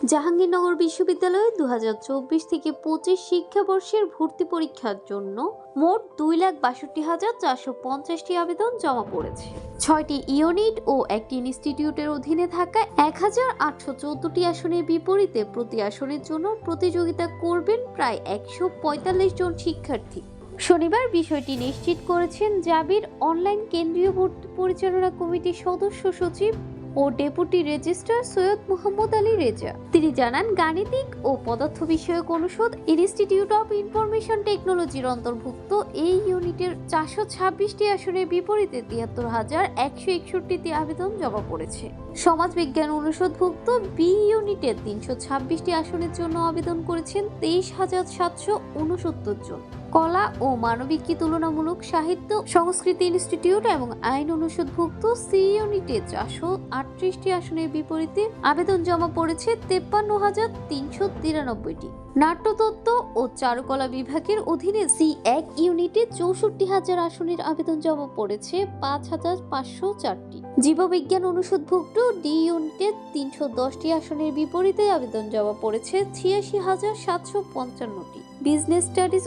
জাহাঙ্গীরনগর বিশ্ববিদ্যালয়ে দুহাজার চব্বিশ থেকে পঁচিশ শিক্ষাবর্ষের ভর্তি পরীক্ষার জন্য মোট দুই লাখ বাষট্টি হাজার চারশো পঞ্চাশটি আবেদন জমা পড়েছে। ছয়টি ইউনিট ও একটি ইনস্টিটিউটের অধীনে থাকা এক হাজার আটশো চোদ্দটি আসনের বিপরীতে প্রতি আসনের জন্য প্রতিযোগিতা করবেন প্রায় একশো পঁয়তাল্লিশ জন শিক্ষার্থী। শনিবার বিষয়টি নিশ্চিত করেছেন জাবির অনলাইন কেন্দ্রীয় ভর্তি পরিচালনা কমিটির সদস্য সচিব ও ডেপুটি রেজিস্ট্রার সৈয়দ মোহাম্মদ আলী রেজা। তিনি জানান, গাণিতিক ও পদার্থ বিষয়ক অনুষদ ইনস্টিটিউট অফ ইনফরমেশন টেকনোলজির অন্তর্ভুক্ত। এই ইউনিটের চারশো ছাব্বিশটি আসনের বিপরীতে তিয়াত্তর হাজার একশো একষট্টিটি আবেদন জমা পড়েছে। সমাজ সমাজবিজ্ঞান অনুষদভুক্ত বি ইউনিটের তিনশো ছাব্বিশটি আসনের জন্য আবেদন করেছেন তেইশ হাজার সাতশো উনসত্তর জন। কলা ও মানবিকী তুলনামূলক সাহিত্য, সংস্কৃতি ইনস্টিটিউট এবং আইন অনুষদভুক্ত সি ইউনিটে চারশো আটত্রিশটি আসনের বিপরীতে আবেদন জমা পড়েছে তেপ্পান্ন হাজার তিনশো তিরানব্বইটি। নাট্যতত্ত্ব ও চারুকলা বিভাগের অধীনে সি এক ইউনিটে চৌষট্টি হাজার আসনের আবেদন জমা পড়েছে পাঁচ হাজার পাঁচশো চারটি। জীববিজ্ঞান অনুষদভুক্ত ডি ইউনিটে তিনশো দশটি আসনের বিপরীতে আবেদন জমা পড়েছে ছিয়াশি হাজার সাতশো পঞ্চান্নটি। বিজনেস স্টাডিজ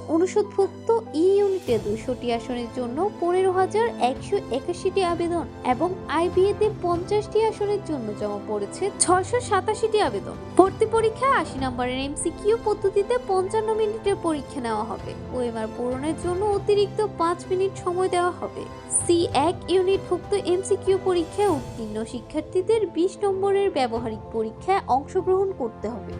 অনুষদভুক্ত ই ইউনিটে দুশোটি আসনের জন্য পনেরো হাজার একশো একাশিটি আবেদন এবং আইবিএতে পঞ্চাশটি আসনের জন্য জমা পড়েছে ছয়শো সাতাশিটি আবেদন। ভর্তি পরীক্ষা আশি নম্বরের এমসিকিউ পদ্ধতিতে পঞ্চান্ন মিনিটের পরীক্ষা নেওয়া হবে। ওএমআর পূরণের জন্য অতিরিক্ত পাঁচ মিনিট সময় দেওয়া হবে। সি এক ইউনিটভুক্ত এমসিকিউ পরীক্ষায় উত্তীর্ণ শিক্ষার্থীদের বিশ নম্বরের ব্যবহারিক পরীক্ষায় অংশগ্রহণ করতে হবে।